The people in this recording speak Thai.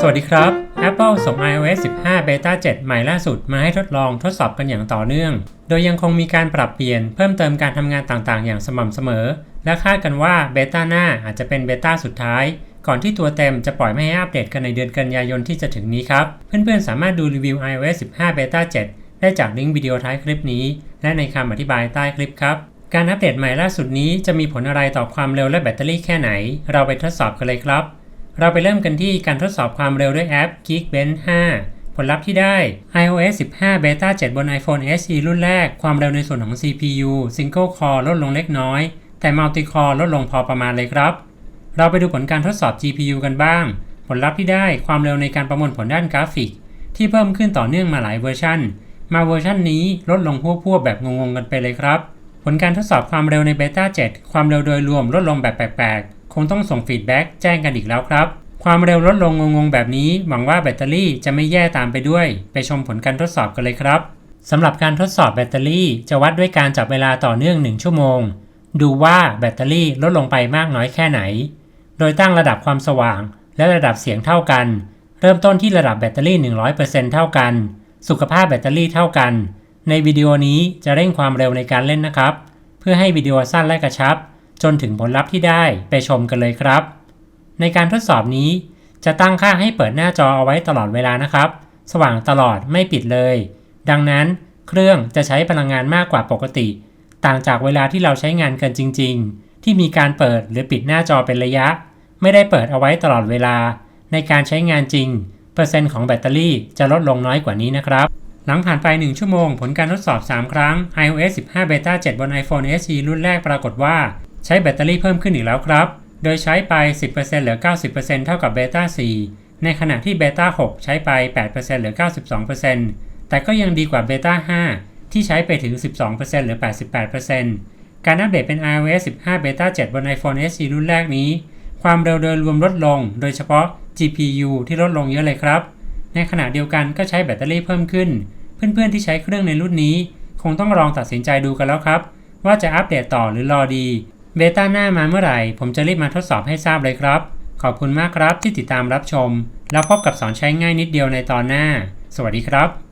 สวัสดีครับ Apple ส่ง iOS 15 Beta 7 ใหม่ล่าสุดมาให้ทดลองทดสอบกันอย่างต่อเนื่อง โดยยังคงมีการปรับเปลี่ยนเพิ่มเติมการทำงานต่างๆ อย่างสม่ำเสมอ และคาดกันว่าเบต้าหน้าอาจจะเป็นเบต้าสุดท้าย ก่อนที่ตัวเต็มจะปล่อยไม่ให้อัปเดตกันในเดือนกันยายนที่จะถึงนี้ครับ เพื่อนๆ สามารถดูรีวิว iOS 15 Beta 7 ได้จากลิงก์วิดีโอท้ายคลิปนี้ และในคำอธิบายใต้คลิปครับการอัปเดตใหม่ล่าสุดนี้จะมีผลอะไรต่อความเร็วและแบตเตอรี่แค่ไหน เราไปทดสอบกันเลยครับ เราไปเริ่มกันที่การทดสอบความเร็วด้วยแอป Geekbench 5 ผลลัพธ์ที่ได้ iOS 15 Beta 7 บน iPhone SE รุ่นแรก ความเร็วในส่วนของ CPU Single Core ลดลงเล็กน้อย แต่ Multi Core ลดลงพอประมาณเลยครับ เราไปดูผลการทดสอบ GPU กันบ้าง ผลลัพธ์ที่ได้ความเร็วในการประมวลผลด้านกราฟิก ที่เพิ่มขึ้นต่อเนื่องมาหลายเวอร์ชันมาเวอร์ชันนี้ลดลงพวกๆแบบงงๆกันไปเลยครับ ผลการทดสอบความเร็วในเบต้า7ความเร็วโดยรวมลดลงแบบแปลก คงต้องส่งฟีดแบ็กแจ้งกันอีกแล้วครับ ความเร็วลดลงงงๆแบบนี้ หวังว่าแบตเตอรี่จะไม่แย่ตามไปด้วย ไปชมผลการทดสอบกันเลยครับสำหรับการทดสอบแบตเตอรี่จะวัดด้วยการจับเวลาต่อเนื่อง 1 ชั่วโมง ดูว่าแบตเตอรี่ลดลงไปมากน้อยแค่ไหน โดยตั้งระดับความสว่าง และระดับเสียงเท่ากัน เริ่มต้นที่ระดับแบตเตอรี่ 100%เท่ากัน สุขภาพแบตเตอรี่เท่ากัน ในวิดีโอนี้จะเร่งความเร็วในการเล่นนะครับ เพื่อให้วิดีโอสั้นและกระชับ จนถึงผลลัพธ์ที่ได้ไปชมกันเลยครับ ในการทดสอบนี้จะตั้งค่าให้เปิดหน้าจอเอาไว้ตลอดเวลานะครับ สว่างตลอดไม่ปิดเลย ดังนั้นเครื่องจะใช้พลังงานมากกว่าปกติ ต่างจากเวลาที่เราใช้งานกันจริง ๆ ที่มีการเปิดหรือปิดหน้าจอเป็นระยะ ไม่ได้เปิดเอาไว้ตลอดเวลา ในการใช้งานจริง เปอร์เซ็นต์ของแบตเตอรี่จะลดลงน้อยกว่านี้นะครับ หลังผ่านไป 1 ชั่วโมง ผลการทดสอบ 3 ครั้ง iOS 15 Beta 7 บน iPhone SE รุ่นแรกปรากฏว่า ใช้แบตเตอรี่เพิ่มขึ้นอีกแล้วครับ โดยใช้ไป 10%เหลือ 90%เท่ากับ Beta 4ในขณะที่ Beta 6ใช้ไป 8%เหลือ 92%แต่ก็ยังดีกว่า Beta 5ที่ใช้ไปถึง 12%เหลือ 88%การอัปเดตเป็น iOS 15 Beta 7 บน iPhone SE รุ่นแรกนี้ ความเร็วโดยรวมลดลง โดยเฉพาะ GPU ที่ลดลงเยอะเลยครับ ในขณะเดียวกันก็ใช้แบตเตอรี่เพิ่มขึ้น เพื่อนๆที่ใช้เครื่องในรุ่นนี้ คงต้องลองตัดสินใจดูกันแล้วครับ ว่าจะอัปเดตต่อหรือรอดี เบต้าหน้ามาเมื่อไหร่ ผมจะรีบมาทดสอบให้ทราบเลยครับ ขอบคุณมากครับที่ติดตามรับชม แล้วพบกับสอนใช้ง่ายนิดเดียวในตอนหน้า สวัสดีครับ